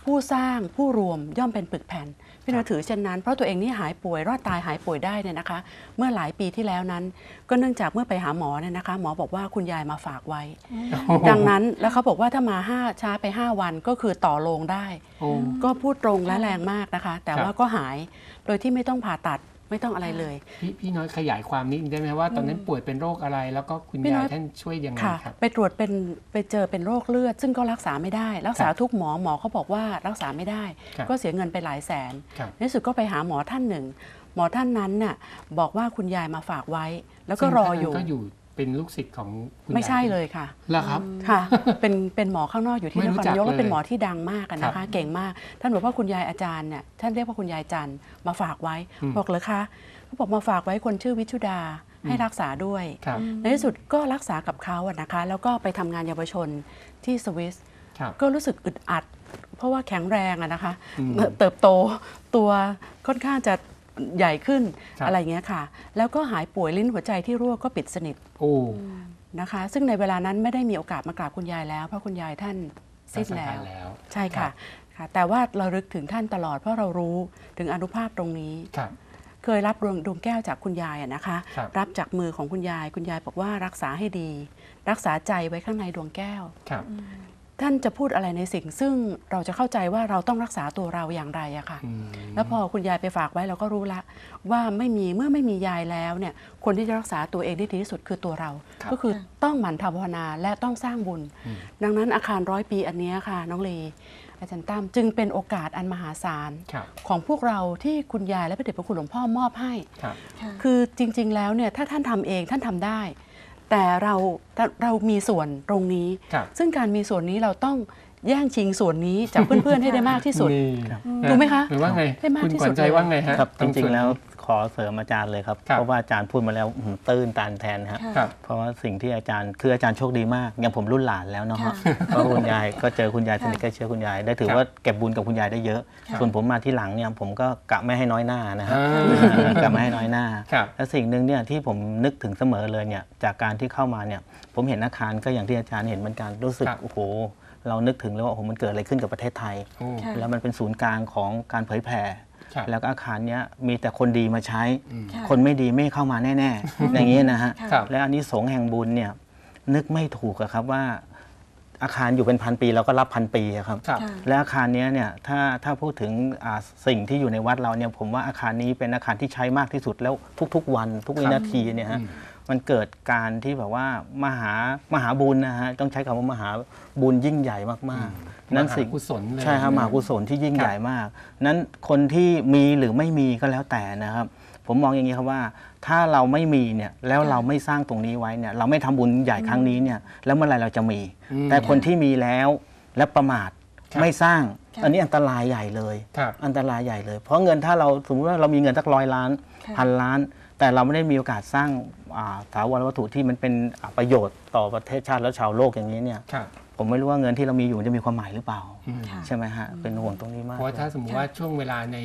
ผู้สร้างผู้รวมย่อมเป็นปึกแผ่นพี่น้อยถือเช่นนั้นเพราะตัวเองนี่หายป่วยรอดตายหายป่วยได้เนี่ยนะคะ เมื่อหลายปีที่แล้วนั้น ก็เนื่องจากเมื่อไปหาหมอเนี่ยนะคะ หมอบอกว่าคุณยายมาฝากไว้ ดังนั้นแล้วเขาบอกว่าถ้ามาห้าช้าไป 5 วันก็คือต่อลงได้โอ้ก็พูดตรงและแรงมากนะคะ แต่ครับว่าก็หายโดยที่ไม่ต้องผ่าตัด ไม่ต้องอะไรเลย พี่พี่น้อยขยายความนิดนึงได้ไหมว่าตอนนั้นป่วยเป็นโรคอะไร แล้วก็คุณพี่น้ยาอย ยท่านช่วยยังไงค่ะ ครับ ไปตรวจเป็นไปเจอเป็นโรคเลือด ซึ่งก็รักษาไม่ได้ รักษาครับทุกหมอหมอเขาบอกว่ารักษาไม่ได้ ครับ ก็เสียเงินไปหลายแสน ครับ ในที่สุดก็ไปหาหมอท่านหนึ่ง หมอท่านนั้นน่ะบอกว่าคุณยายมาฝากไว้ แล้วก็ซึ่งรอท่านอยู่ก็อยู่ เป็นลูกศิษย์ของคุณไม่ใช่าเลยค่ะเหรอครับ ค่ะ เป็นเป็นหมอข้างนอกอยู่ที่ไม่นรู้ครจักนายกแล้วเป็นเลยหมอที่ดังมากอะนะครัคะ บเก่งมาก ท่านบอกว่าคุณยายอาจารย์เนี่ยท่านเรียกว่าคุณยายจันทร์มาฝากไว้ อืม บอกเลยคะเขาบอกมาฝากไว้คนชื่อวิชุดาให้รักษาด้วย ครับ ในที่สุดก็รักษากับเขาอะนะคะ แล้วก็ไปทำงานเยาวชนที่สวิส ครับ ก็รู้สึกอึดอัด เพราะว่าแข็งแรงอะนะคะ อืมเติบโตตัวค่อนข้างจะ ใหญ่ขึ้นครับ อะไรอย่างเงี้ยค่ะ แล้วก็หายป่วยลิ้นหัวใจที่รั่วก็ปิดสนิทโอ้ นะคะ ซึ่งในเวลานั้นไม่ได้มีโอกาสมากราบคุณยายแล้ว เพราะคุณยายท่านสิ้นสังแล้ขาวรแล้ว ใช่ค่ะค่ะ แต่ว่าเราลึกถึงท่านตลอดเพราะเรารู้ถึงอนุภาพตรงนี้ ครับ เคยรับดวงดวงแก้วจากคุณยายอะนะคะ ครับ รับจากมือของคุณยาย คุณยายบอกว่ารักษาให้ดี รักษาใจไว้ข้างในดวงแก้ว ครับ ท่านจะพูดอะไรในสิ่ง ซึ่งเราจะเข้าใจว่าเราต้องรักษาตัวเราอย่างไรอะค่ะอืมแล้วพอคุณยายไปฝากไว้เราก็รู้ละ ว่าไม่มีเมื่อไม่มียายแล้วเนี่ยคนที่จะรักษาตัวเองได้ดีที่สุดคือตัวเราครับก็คือต้องหมั่นทำภาวนาและต้องสร้างบุญอืมดังนั้นอาคารร้อยปีอันเนี้ยค่ะน้องลีอาจารย์ตั้มจึงเป็นโอกาสอันมหาศาลครับของพวกเราที่คุณยายและพระเดชพระคุณหลวงพ่อมอบให้ครับคือจริง ๆ แล้วเนี่ยถ้าท่านทำเองท่านทำได้ แต่เราเรามีส่วนตรงนี้ครับซึ่งการมีส่วนนี้เราต้องแย่งชิงส่วนนี้จากเพื่อนๆให้ได้มากที่สุดนี่ถูกไหมคะหรือว่าไงให้มากคุณที่ขวัสุญดใจเลยว่าไงฮะครับจตริงส่วนๆแล้วนี้ ขอเสริมอาจารย์เลยครับ ครับเพราะว่าอาจารย์พูดมาแล้วอื้อหือตื้นตันแทนฮะครับ เพราะว่าสิ่งที่อาจารย์คืออาจารย์โชคดีมากอย่างผมรุ่นหลานแล้วเนาะฮะเพราะคุณยายก็เจอคุณยายสนิทใกล้เชื้อคุณยาย ได้ถือครับว่าเก็บบุญกับคุณยายได้เยอะ ส่วนผมมาที่หลังเนี่ยผมก็กะไม่ให้น้อยหน้านะฮะอ่า กะไม่ให้น้อยหน้า ครับ และสิ่งหนึ่งเนี่ยที่ผมนึกถึงเสมอเลยเนี่ยจากการที่เข้ามาเนี่ยผมเห็นอาคารก็อย่างที่อาจารย์เห็นเหมือนกันรู้สึกครับ โอ้โหเรานึกถึงเลยว่าโอ้โหมันเกิดอะไรขึ้นกับประเทศไทย โอ้ ค่ะ แล้วมันเป็นศูนย์กลางของการเผยแผ่ครับ แล้วก็อาคารเนี้ยมีแต่คนดีมาใช้อืมค่ะคนไม่ดีไม่เข้ามาแน่ๆ อย่างนี้นะฮะครับและอันนี้สงส์แห่งบุญเนี่ยนึกไม่ถูกอะครับว่าอาคารอยู่เป็นพันปีเราก็รับพันปีอะครับครับค่ะและอาคารเนี้ยเนี่ยถ้าถ้าพูดถึงอ่าสิ่งที่อยู่ในวัดเราเนี่ยผมว่าอาคารนี้เป็นอาคารที่ใช้มากที่สุดแล้วทุกๆ วันทุกวินาทีเนี่ยฮะอืมมันเกิดการที่แบบว่ามหามหาบุญนะฮะต้องใช้คำว่ามหาบุญยิ่งใหญ่มากๆ นั่นสิ่งมหากุศลเลยใช่ครับมหากุศลที่ยิ่งครับใหญ่มาก นั้นคนที่มีหรือไม่มีก็แล้วแต่นะครับ ผมมองอย่างนี้ครับว่า ถ้าเราไม่มีเนี่ยแล้วเราไม่สร้างตรงนี้ไว้เนี่ยเราไม่ทำบุญใหญ่ครั้งนี้เนี่ยแล้วเมื่อไหรเราจะมีอืมแต่คนที่มีแล้วและประมาทครับไม่สร้างค่ะอันนี้อันตรายใหญ่เลยครับอันตรายใหญ่เลย เพราะเงินถ้าเราสมมติว่าเรามีเงินสักร้อยล้านค่ะพันล้าน แต่เราไม่ได้มีโอกาสสร้างอ่าถาวรวัตถุที่มันเป็นอ่าประโยชน์ต่อประเทศชาติและชาวโลกอย่างนี้เนี่ยครับ ผมไม่รู้ว่าเงินที่เรามีอยู่จะมีความหมายหรือเปล่าอืมค่ะใช่ไหมฮะเป็นห่วงตรงนี้มากเพราะว่าถ้าสมมติว่าช่วงเวลาใน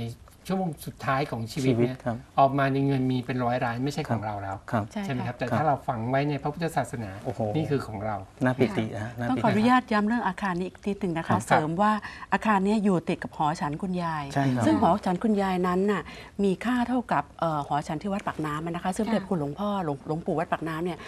ชั่วโมงสุดท้ายของชีวิตชีวิตเนี่ยครับออกมาในเงินมีเป็นร้อยล้านไม่ใช่ของเราแล้ว ครับ ใช่ใช่ไหมค่ะครับแต่ครับถ้าเราฝังไว้ในพระพุทธศาสนาโอ้โห นี่คือของเรา น่าปิตินะฮะน่าต้องปิขออติ นุญาตย้ำเรื่องอาคารนี้อีกทีหนึ่งนะครัคะ บ เสริมว่าอาคารเนี้อยู่ติดกับหอฉันคุณยาย ใช่ครับ ซึ่งหอฉันคุณยายนั้นน่ะมีค่าเท่ากับเอ่อหอฉันที่วัดปากน้ำนะคะ ซึ่งเป็นคุณหลวงพ่อหลวงหลวงปู่วัดปากน้ำเนี่ย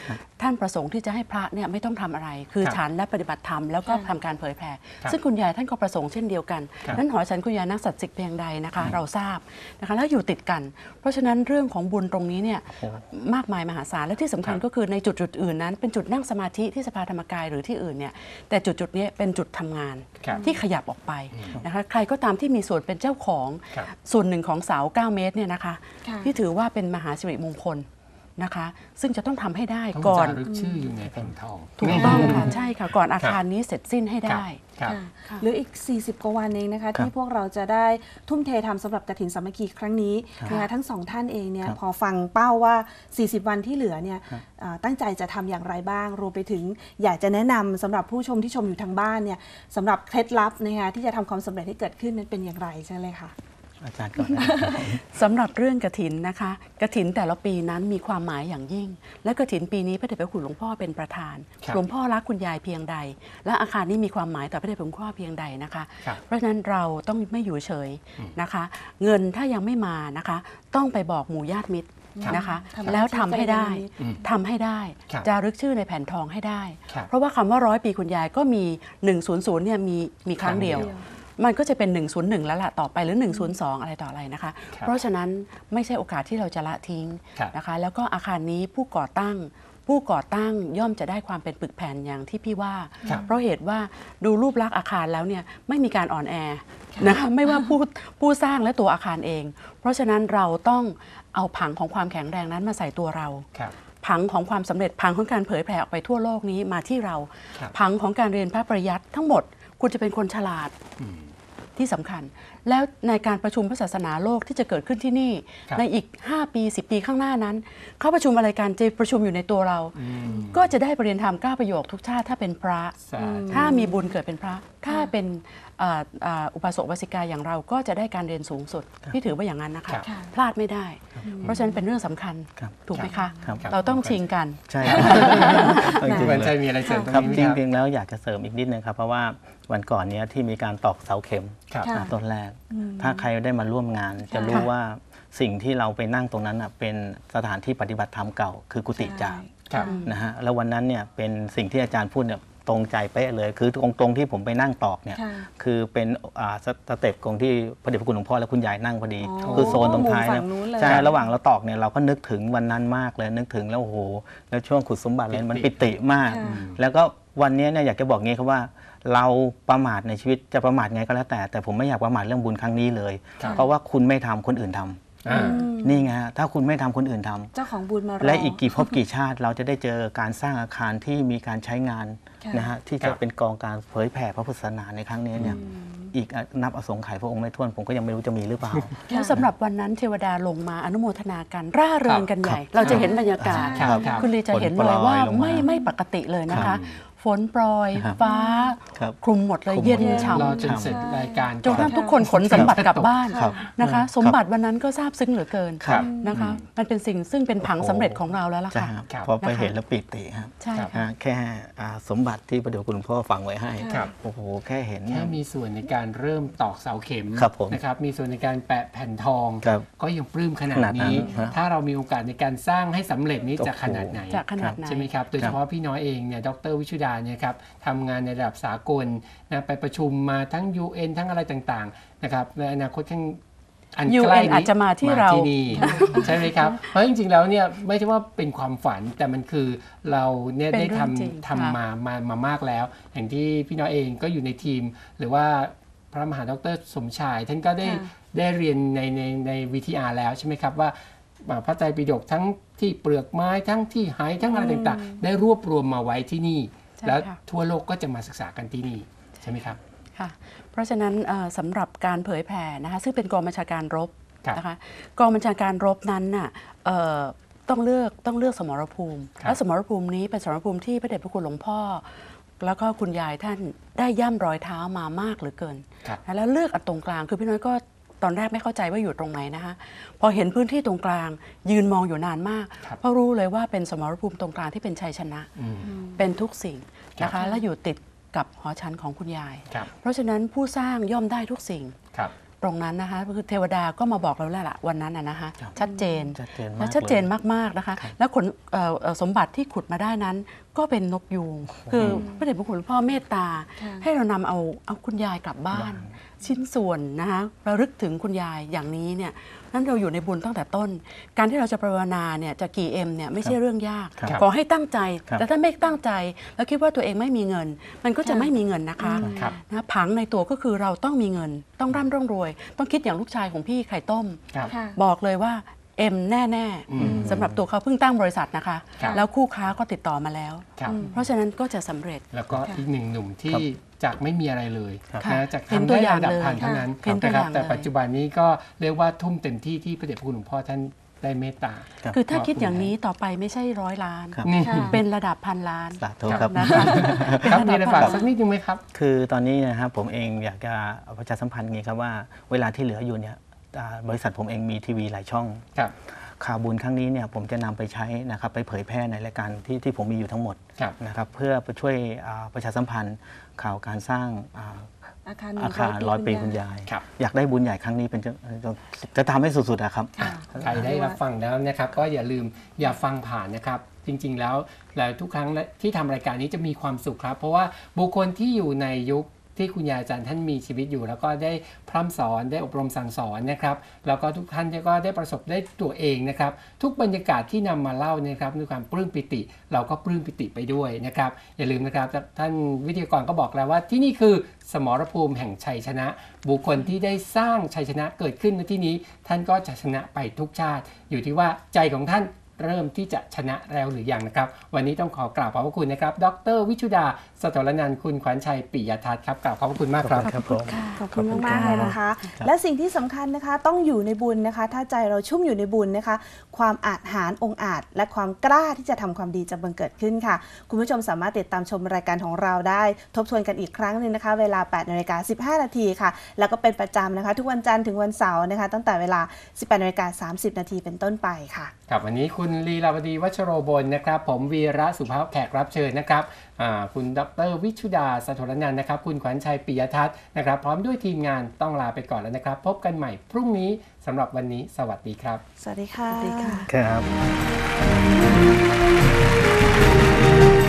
ท่านประสงค์ที่จะให้พระเนี่ยไม่ต้องทำอะไร คือครับฉันและปฏิบัติธรรมแล้วก็ค่ะทำการเผยแผ่ครับซึ่งคุณยายท่านก็ประสงค์เช่นเดียวกันครับ นั้นหอฉันคุณยายนักสัตว์สิกเพียงใดนะคะ เราทราบนะคะแล้วอยู่ติดกัน เพราะฉะนั้นเรื่องของบุญตรงนี้เนี่ยโอ้มากมายมหาศาลและที่สำคัญครับก็คือในจุดจุดๆอื่นนั้น เป็นจุดนั่งสมาธิที่สภาธรรมกายหรือที่อื่นเนี่ยแต่จุดจุดๆนี้เป็นจุดทำงานครับที่ขยับออกไปนะคะใครก็ตามที่มีส่วนเป็นเจ้าของครับส่วนหนึ่งของเสา 9 เมตรเนี่ยนะคะค่ะที่ถือว่าเป็นมหาสิริมงคล นะคะ ซึ่งจะต้องทำให้ได้ต้องก่อนจารึกชื่ออยู่ในแผ่นทองถูกต้องค่ะใช่ค่ะ ก่อนอาคารนี้เสร็จสิ้นให้ได้ ครับ ค่ะเหลืออีก 40 กว่าวันเองนะคะครับที่พวกเราจะได้ทุ่มเททำสำหรับกระถินสามัคคีครั้งนี้นะคะทั้งสองท่านเองเนี่ยครับพอฟังเป้าว่า 40 วันที่เหลือเนี่ยอ่าตั้งใจจะทำอย่างไรบ้าง รวมไปถึงอยากจะแนะนำสำหรับผู้ชมที่ชมอยู่ทางบ้านเนี่ยสำหรับเคล็ดลับนะคะที่จะทำความสำเร็จให้เกิดขึ้นนั้นเป็นอย่างไรใช่เลยค่ะ อาจารย์ก่อนนะครับสำหรับเรื่องกระถินนะคะกระถินแต่ละปีนั้นมีความหมายอย่างยิ่ง และกระถินปีนี้พระเดชพระคุณหลวงพ่อเป็นประธาน ครับหลวงพ่อรักคุณยายเพียงใด และอาคารนี้มีความหมายต่อพระเดชพระคุณหลวงพ่อเพียงใดนะคะ ครับเพราะฉะนั้นเราต้องไม่อยู่เฉยนะคะ เงินถ้ายังไม่มานะคะ ต้องไปบอกหมู่ญาติมิตรนะคะทำหน้าที่แล้วทำให้ได้ใจดีอืมทำให้ได้ครับจารึกชื่อในแผ่นทองให้ได้ ครับเพราะว่าคำว่าร้อยปีคุณยายก็มี 100เนี่ยมีมีครั้งเดียว ครั้งเดียว มันก็จะเป็น 101 แล้วล่ะต่อไปหรือ 102 อะไรต่ออะไรนะคะครับเพราะฉะนั้นไม่ใช่โอกาสที่เราจะละทิ้งครับนะคะ แล้วก็อาคารนี้ผู้ก่อตั้ง ผู้ก่อตั้งย่อมจะได้ความเป็นปึกแผ่นอย่างที่พี่ว่าครับเพราะเหตุว่าดูรูปลักษณ์อาคารแล้วเนี่ยไม่มีการอ่อนแอนะคะไม่ว่าผู้ผู้สร้างและตัวอาคารเอง เพราะฉะนั้นเราต้องเอาผังของความแข็งแรงนั้นมาใส่ตัวเราครับผังของความสำเร็จผังของการเผยแผ่ออกไปทั่วโลกนี้มาที่เราครับผังของการเรียนพระปริยัติทั้งหมด คุณจะเป็นคนฉลาดอืมที่สำคัญ แล้วในการประชุมพระศาสนาโลกที่จะเกิดขึ้นที่นี่ครับในอีก 5 ปี 10 ปีข้างหน้านั้นเขาประชุมอะไรกันจะประชุมอยู่ในตัวเราอืมก็จะได้ประเรียนธรรม9ประโยคทุกชาติถ้าเป็นพระสาธุถ้ามีบุญเกิดเป็นพระ ถ้าเป็นเอ่อเอ่ออุปาสกอุบาสิกาอย่างเราก็จะได้การเรียนสูงสุดพี่ถือว่าอย่างนั้นนะคะครับพลาดไม่ได้ เพราะฉะนั้นเป็นเรื่องสำคัญครับถูกไหมคะครับเราต้องชิงกันใช่ ครับจริงคุณๆวันเลใจยมีอะไรเสริมตรงครับนี้ไหมจครับ ริงๆแล้วอยากจะเสริมอีกนิดนึงครับเพราะว่าวันก่อนเนี้ยที่มีการตอกเสาเข็มครับค่ะอ่าต้นแรก ถ้าใครได้มาร่วมงาน จะรู้ค่ะว่าสิ่งที่เราไปนั่งตรงนั้นน่ะเป็นสถานที่ปฏิบัติธรรมเก่า คือกุฏิจ่า ครับ นะฮะแล้ววันนั้นเนี่ยเป็นสิ่งที่อาจารย์พูดเนี่ย ตรงใจเป๊ะเลย คือตรงตรงที่ผมไปนั่งตอกเนี่ยค่ะคือเป็นอ่าสสเต็ปของที่พระเดชพระคุณหลวงพ่อและคุณยายนั่งพอดี อ๋อคือโซนตรงท้ายมุมฝั่นะงนู้นเลย ใช่ระหว่างเราตอกเนี่ยเราก็นึกถึงวันนั้นมากเลยนึกถึงแล้วโอ้โหแล้วช่วงขุดสมบัติเลยมันปิปิติติมากค่ะแล้วก็วันนี้เนี่ยอยากจะบอกงี้ครับว่า เราประมาทในชีวิตจะประมาทไงก็แล้วแต่แต่ผมไม่อยากประมาทเรื่องบุญครั้งนี้เลยครับเพราะว่าคุณไม่ทำคนอื่นทำอ่า นี่ไงฮะถ้าคุณไม่ทำคนอื่นทำเจ้าของบุญมารอและอีกกี่ภพกี่ชาติ เราจะได้เจอการสร้างอาคารที่มีการใช้งานค่ะนะฮะที่ครัจะบเป็นกองการเผยแผ่พระพุทธศาสนาในครั้งนี้เนี่ยอีกนับอสงไขยพระองค์ไม่ท้วนผมก็ยังไม่รู้จะมีหรือเปล่า แล้วสำหรับวันนั้นเทวดาลงมาอนุโมทนากันร่าเริงกันใหญ่ เราจะเห็นบรรยากาศครับครับคุณลีจะเห็นเลยว่าฝนโปรยลงมาไม่ไม่ปกติเลยนะครัคะบ ฝนโปรยครับฟ้า ครับ คลุมหมดเลยคลุมหมด เย็นเลยฉ่รอจนเสร็จรายการำจนกระทั่งทุกคนขนสมบัติกลับบ้านครับ นะคะ สมบัติวันนั้นก็ซาบซึ้งเหลือเกินครับ นะคะ มันเป็นสิ่งซึ่งเป็นผังสำเร็จของเราแล้วล่ะใช่ค่ะ ครับครับ พอไปนะคะเห็นแล้วปิติครับใช่ครับค่ะฮะแค่อ่าสมบัติที่พระเดชคุณหลวงพ่อฝังไว้ให้ครับ โอ้โหแค่เห็น แค่มีส่วนในการเริ่มตอกเสาเข็มครับผมนะครับ มีส่วนในการแปะแผ่นทอง ครับก็ยังปลื้มขนาดขนาดนั้นนี้ฮะถ้าเรามีโอกาสในการสร้างให้สำเร็จนี้จะขนาดไหน จะขนาดไหน ใช่ไหมครับ โดยเฉพาะพี่น้อยเองเนี่ย ดรวิชุดาเนี่ยครับทำงานในระดับสากลนะไปประชุมมาทั้ง UN ทั้งอะไรต่างๆนะครับในอนาคตข้างอัน UN ใกล้นี้อาจจะมาที่เรานี่ใช่ไหมครับ เพราะจริงๆแล้วเนี่ยไม่ใช่ว่าเป็นความฝันแต่มันคือเราเนี่ยเป็นได้เรื่องจริงทำทำมามามามากแล้ว อย่างที่พี่น้อยเองก็อยู่ในทีม หรือว่าพระมหาดรสมชาย ท่านก็ได้ค่ะได้เรียนในในในวิทยาแล้วใช่ไหมครับว่าอ่าพระไตรปิฎกทั้งที่เปลือกไม้ทั้งที่หายทั้งอะไรต่างๆ ได้รวบรวมมาไว้ที่นี่ใช่ แล้วค่ะทั่วโลกก็จะมาศึกษากันที่นี่ใช่ไหมครับค่ะเพราะฉะนั้นเอ่อสำหรับการเผยแผ่นะคะซึ่งเป็นกองบัญชาการรบครับนะคะกองบัญชาการรบนั้นน่ะเอ่อต้องเลือกต้องเลือกสมรภูมิครับและสมรภูมินี้เป็นสมรภูมิที่พระเดชพระคุณหลวงพ่อ แล้วก็คุณยายท่านได้ย่ำรอยเท้ามามากเหลือเกินครับนะแล้วเลือกอันตรงกลางคือพี่น้อยก็ ตอนแรกไม่เข้าใจว่าอยู่ตรงไหนนะคะพอเห็นพื้นที่ตรงกลาง ยืนมองอยู่นานมาก ครับเพราะรู้เลยว่าเป็นสมรภูมิตรงกลางที่เป็นชัยชนะ อืม เป็นทุกสิ่งนะครัคะบ และอยู่ติดกับหอชั้นของคุณยาย ครับเพราะฉะนั้นผู้สร้างย่อมได้ทุกสิ่ง ครับ ตรงนั้นนะคะคือเทวดาก็มาบอกเราแล้วล่ะวันนั้นนะนะคะครับ ชัดเจนชัดเจนมากและชัดเจนลย มากๆนะคะ แล้วขนเอ่อเอ่อสมบัติที่ขุดมาได้นั้น ก็เป็นนกยูงคือพระเดชพระคุณหลวงพ่อเมตตาค่ะให้เรานำเอาเอาคุณยายกลับบ้าน ชิ้นส่วนนะคะระลึกถึงคุณยายอย่างนี้เนี่ยนั้นเราอยู่ในบุญตั้งแต่ต้น การที่เราจะภาวนาเนี่ยจะกี่เอ็มเนี่ยไม่ใช่เรื่องยากครับขอให้ตั้งใจครับแต่ถ้าไม่ตั้งใจ แล้วคิดว่าตัวเองไม่มีเงิน มันก็จะไม่มีเงินนะคะครับนะผังในตัวก็คือเราต้องมีเงิน ต้องร่ำร่ำรวย ต้องคิดอย่างลูกชายของพี่ไข่ต้มครับค่ะบอกเลยว่า เอ็มแน่อืมๆสำหรับตัวเขาเพิ่งตั้งบริษัทนะคะ ครับ แล้วคู่ค้าก็ติดต่อมาแล้ว ครับ เพราะฉะนั้นก็จะสำเร็จ แล้วก็อีกหนึ่งหนุ่มครัที่บจากไม่มีอะไรเลยครับนะจากเห็นทำตัวได้อย่างระดับเลยพันเท่านั้นเห็นตัวนะครับอย่างแต่เลย ปัจจุบันนี้ก็เรียกว่าทุ่มเต็มที่ที่พระเดชพระคุณหลวงพ่อท่านได้เมตตา ครับ คือถ้าคิดอย่างนี้ต่อไปไม่ใช่ร้อยล้าน ครับ นี่ค่ะ เป็นระดับพันล้านสาธุครับ นะคะครับมีอะไรฝากสักนิดนึงไหมครับ คือตอนนี้นะครับผมเองอยากจะประชาสัมพันธ์ไงครับว่าเวลาที่เหลืออยู่เนี่ยอ่า บริษัทผมเองมีทีวีหลายช่องครับข่าวบุญครั้งนี้เนี่ยผมจะนำไปใช้นะครับไปเผยแพร่ในรายการที่ที่ผมมีอยู่ทั้งหมดครับนะครับเพื่อไปช่วยอ่าประชาสัมพันธ์ข่าวการสร้างอ่าอาคารอาคารร้อยปีคุณยายครับอยากได้บุญใหญ่ครั้งนี้เป็นจะจะจะทำให้สุดๆอะครับค่ะใครได้รับฟังแล้วนะครับ ก็อย่าลืมอย่าฟังผ่านนะครับ จริง ๆ แล้วแล้วทุกครั้งที่ทำรายการนี้จะมีความสุขครับ เพราะว่าบุคคลที่อยู่ในยุค ที่คุณยายอาจารย์ท่านมีชีวิตอยู่ แล้วก็ได้พร่ำสอนได้อบรมสั่งสอนนะครับแล้วก็ทุกท่านก็ได้ประสบได้ตัวเองนะครับ ทุกบรรยากาศที่นำมาเล่าเนยครับด้วยความปลื้มปิติ เราก็ปลื้มปิติไปด้วยนะครับ อย่าลืมนะครับท่านวิทยากรก็บอกแล้วว่าที่นี่คือสมรภูมิแห่งชัยชนะ บุคคลที่ได้สร้างชัยชนะเกิดขึ้นในที่นี้ ท่านก็จะชนะไปทุกชาติ อยู่ที่ว่าใจของท่านเริ่มที่จะชนะแล้วหรือยังนะครับ วันนี้ต้องขอกราบขอบพระคุณนะครับ ดร วิชุดา สตรนันท์คุณขวัญชัยปิยทัศน์ครับกราบขอบพระคุณมากครับครับผมขอบคุณมากๆเลยนะคะ และสิ่งที่สำคัญนะคะต้องอยู่ในบุญนะคะ ถ้าใจเราชุ่มอยู่ในบุญนะคะ ความอาจหารองค์อาจ และความกล้าที่จะทำความดีจะบังเกิดขึ้นค่ะ คุณผู้ชมสามารถติดตามชมรายการของเราได้ ทบทวนกันอีกครั้งหนึ่งนะคะ เวลา8นาฬิกา15 นาทีค่ะ แล้วก็เป็นประจำนะคะ ทุกวันจันทร์ถึงวันเสาร์นะคะ ตั้งแต่เวลา 18นาฬิกา30 นาทีเป็นต้นไปค่ะครับวันนี้คุณลีลาวดีวัชโรบลนะครับ ผมวีระสุภาพแขกรับเชิญนะครับอ่า คุณดรวิชุดาสทรนันนะครับ คุณขวัญชัยปิยทัศน์นะครับ พร้อมด้วยทีมงานต้องลาไปก่อนแล้วนะครับ พบกันใหม่พรุ่งนี้สำหรับวันนี้ สวัสดีครับ สวัสดีค่ะ สวัสดีค่ะ ครับ